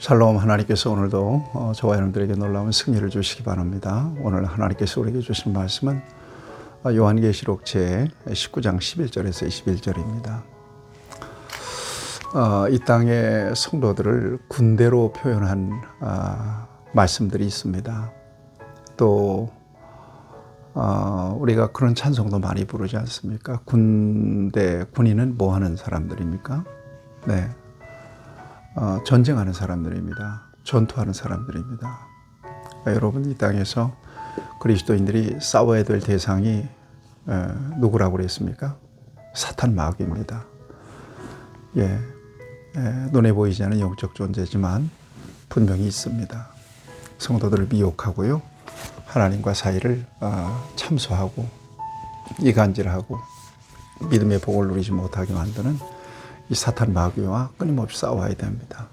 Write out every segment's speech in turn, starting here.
샬롬 하나님께서 오늘도 어, 저와 여러분들에게 놀라운 승리를 주시기 바랍니다. 오늘 하나님께서 우리에게 주신 말씀은 어, 요한계시록 제 19장 11절에서 21절입니다. 어, 이 땅의 성도들을 군대로 표현한 아, 말씀들이 있습니다. 또 어, 우리가 그런 찬송도 많이 부르지 않습니까? 군대 군인은 뭐 하는 사람들입니까? 네, 어, 전쟁하는 사람들입니다. 전투하는 사람들입니다. 그러니까 여러분 이 땅에서 그리스도인들이 싸워야 될 대상이 에, 누구라고 그랬습니까? 사탄 마귀입니다. 예, 에, 눈에 보이지 않는 영적 존재지만 분명히 있습니다. 성도들을 미혹하고요, 하나님과 사이를 어, 참소하고 이간질하고 믿음의 복을 누리지 못하게 만드는 이 사탄 마귀와 끊임없이 싸워야 됩니다.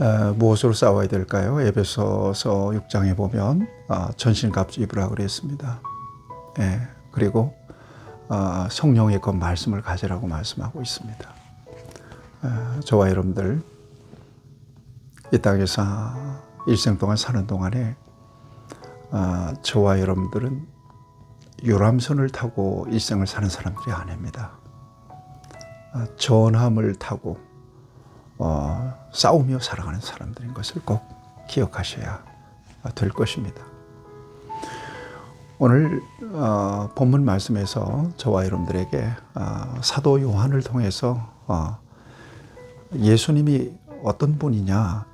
에, 무엇으로 싸워야 될까요? 에베소서 6장에 보면 아, 전신갑주 입으라 그랬습니다. 예, 그리고 아, 성령의 것 말씀을 가지라고 말씀하고 있습니다. 에, 저와 여러분들 이 땅에서 일생 동안 사는 동안에 아, 저와 여러분들은 유람선을 타고 일생을 사는 사람들이 아닙니다. 아, 전함을 타고 어, 싸우며 살아가는 사람들인 것을 꼭 기억하셔야 될 것입니다. 오늘 어, 본문 말씀에서 저와 여러분들에게 어, 사도 요한을 통해서 어, 예수님이 어떤 분이냐?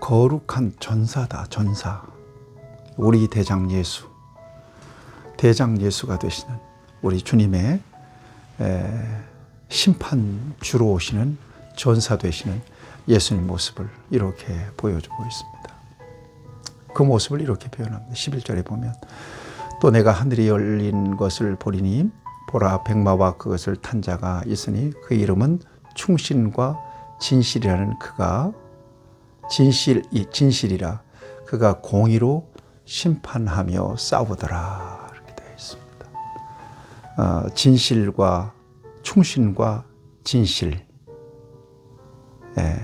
거룩한 전사다 전사. 우리 대장 예수. 대장 예수가 되시는 우리 주님의 에, 심판 주로 오시는 전사 되시는 예수님 모습을 이렇게 보여주고 있습니다. 그 모습을 이렇게 표현합니다. 11절에 보면 또 내가 하늘이 열린 것을 보리니 보라 백마와 그것을 탄 자가 있으니 그 이름은 충신과 진실이라는 그가 진실 진실이라 그가 공의로 심판하며 싸우더라 이렇게 되어 있습니다. 어, 진실과 충신과 진실, 예.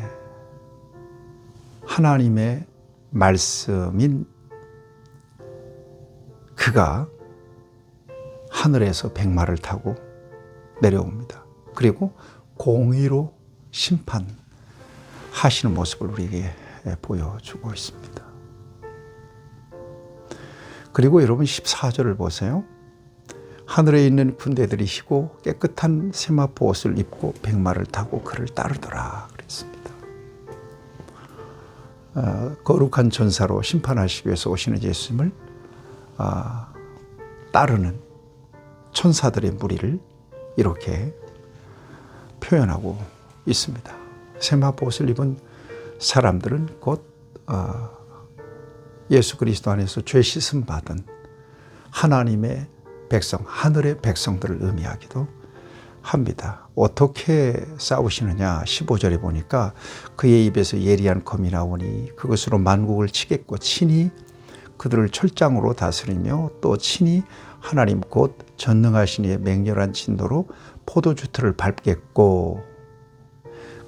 하나님의 말씀인 그가 하늘에서 백마를 타고 내려옵니다. 그리고 공의로 심판하시는 모습을 우리에게 보여주고 있습니다. 그리고 여러분 14절을 보세요. 하늘에 있는 군대들이 희고 깨끗한 세마포 옷을 입고 백마를 타고 그를 따르더라 그랬습니다. 어, 거룩한 전사로 심판하시기 위해서 오시는 예수님을 어, 따르는 천사들의 무리를 이렇게 표현하고 있습니다. 세마포 옷을 입은 사람들은 곧 어, 예수 그리스도 안에서 죄 씻음 받은 하나님의 백성, 하늘의 백성들을 의미하기도 합니다. 어떻게 싸우시느냐? 15절에 보니까 그의 입에서 예리한 검이 나오니 그것으로 만국을 치겠고 친히 그들을 철장으로 다스리며 또 친히 하나님 곧 전능하신 이의 맹렬한 진도로 포도주 틀을 밟겠고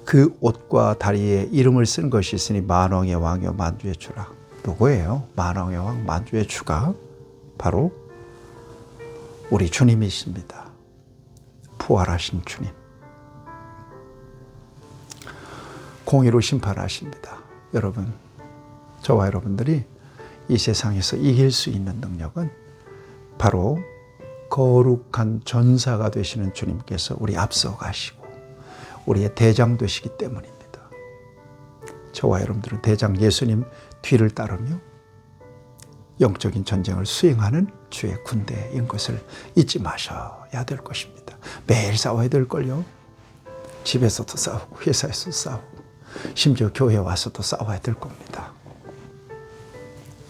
그 옷과 다리에 이름을 쓴 것이 있으니 만왕의 왕이요 만주의 주라. 누구예요? 만왕의 왕 만주의 주가 바로 우리 주님이십니다. 부활하신 주님. 공의로 심판하십니다. 여러분, 저와 여러분들이 이 세상에서 이길 수 있는 능력은 바로 거룩한 전사가 되시는 주님께서 우리 앞서 가시고 우리의 대장 되시기 때문입니다. 저와 여러분들은 대장 예수님 뒤를 따르며 영적인 전쟁을 수행하는 주의 군대인 것을 잊지 마셔야 될 것입니다. 매일 싸워야 될걸요. 집에서도 싸우고 회사에서도 싸우고 심지어 교회 와서도 싸워야 될 겁니다.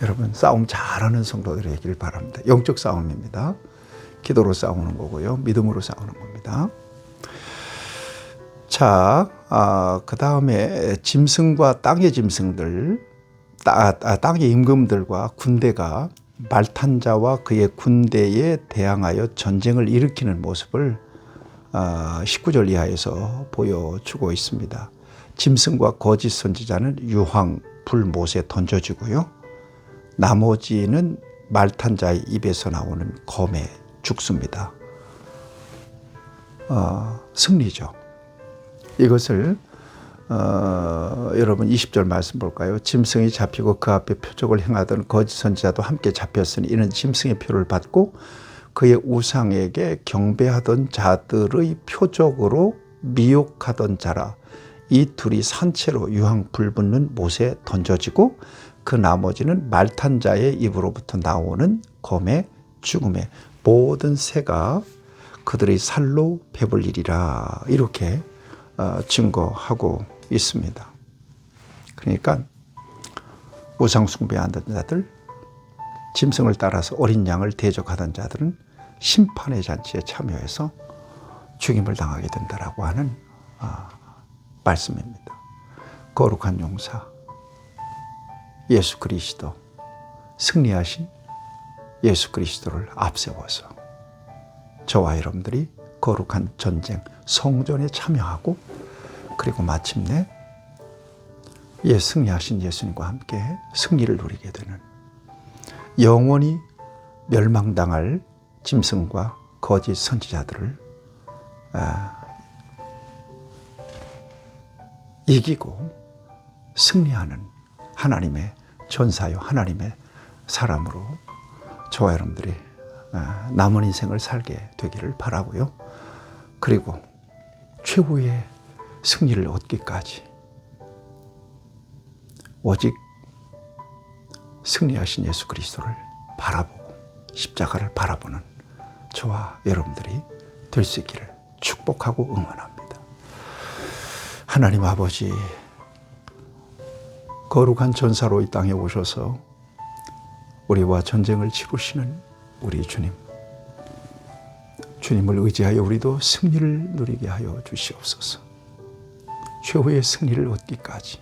여러분 싸움 잘하는 성도들이길 바랍니다. 영적 싸움입니다. 기도로 싸우는 거고요. 믿음으로 싸우는 겁니다. 자, 아, 그 다음에 짐승과 땅의 짐승들 아, 땅의 임금들과 군대가 말탄 자와 그의 군대에 대항하여 전쟁을 일으키는 모습을 19절 아, 이하에서 보여주고 있습니다. 짐승과 거짓 선지자는 유황 불못에 던져지고요. 나머지는 말탄 자의 입에서 나오는 검에 죽습니다. 어, 승리죠. 이것을 어, 여러분 20절 말씀 볼까요? 짐승이 잡히고 그 앞에 표적을 행하던 거짓 선지자도 함께 잡혔으니 이는 짐승의 표를 받고 그의 우상에게 경배하던 자들의 표적으로 미혹하던 자라 이 둘이 산채로 유황 불붙는 못에 던져지고 그 나머지는 말탄 자의 입으로부터 나오는 검의 죽음에 모든 새가 그들의 살로 배불리리라 이렇게 어, 증거하고 있습니다. 그러니까 우상 숭배하던 자들, 짐승을 따라서 어린 양을 대적하던 자들은 심판의 잔치에 참여해서 죽임을 당하게 된다라고 하는 아, 말씀입니다. 거룩한 용사 예수 그리스도 승리하신 예수 그리스도를 앞세워서 저와 여러분들이 거룩한 전쟁 성전에 참여하고 그리고 마침내 예 승리하신 예수님과 함께 승리를 누리게 되는 영원히 멸망당할 짐승과 거짓 선지자들을 아, 이기고 승리하는 하나님의 전사요 하나님의 사람으로 저와 여러분들이 아, 남은 인생을 살게 되기를 바라고요. 그리고 최후의 승리를 얻기까지 오직 승리하신 예수 그리스도를 바라보고 십자가를 바라보는 저와 여러분들이 될 수 있기를 축복하고 응원합니다. 하나님 아버지 거룩한 전사로 이 땅에 오셔서 우리와 전쟁을 치르시는 우리 주님. 주님을 의지하여 우리도 승리를 누리게 하여 주시옵소서. 최후의 승리를 얻기까지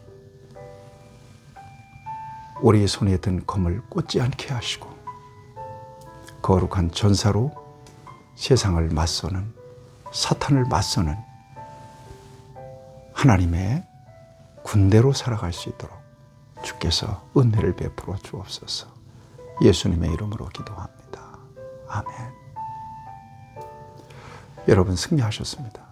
우리의 손에 든 검을 꽂지 않게 하시고 거룩한 전사로 세상을 맞서는 사탄을 맞서는 하나님의 군대로 살아갈 수 있도록 주께서 은혜를 베풀어 주옵소서. 예수님의 이름으로 기도합니다. 아멘. 여러분 승리하셨습니다.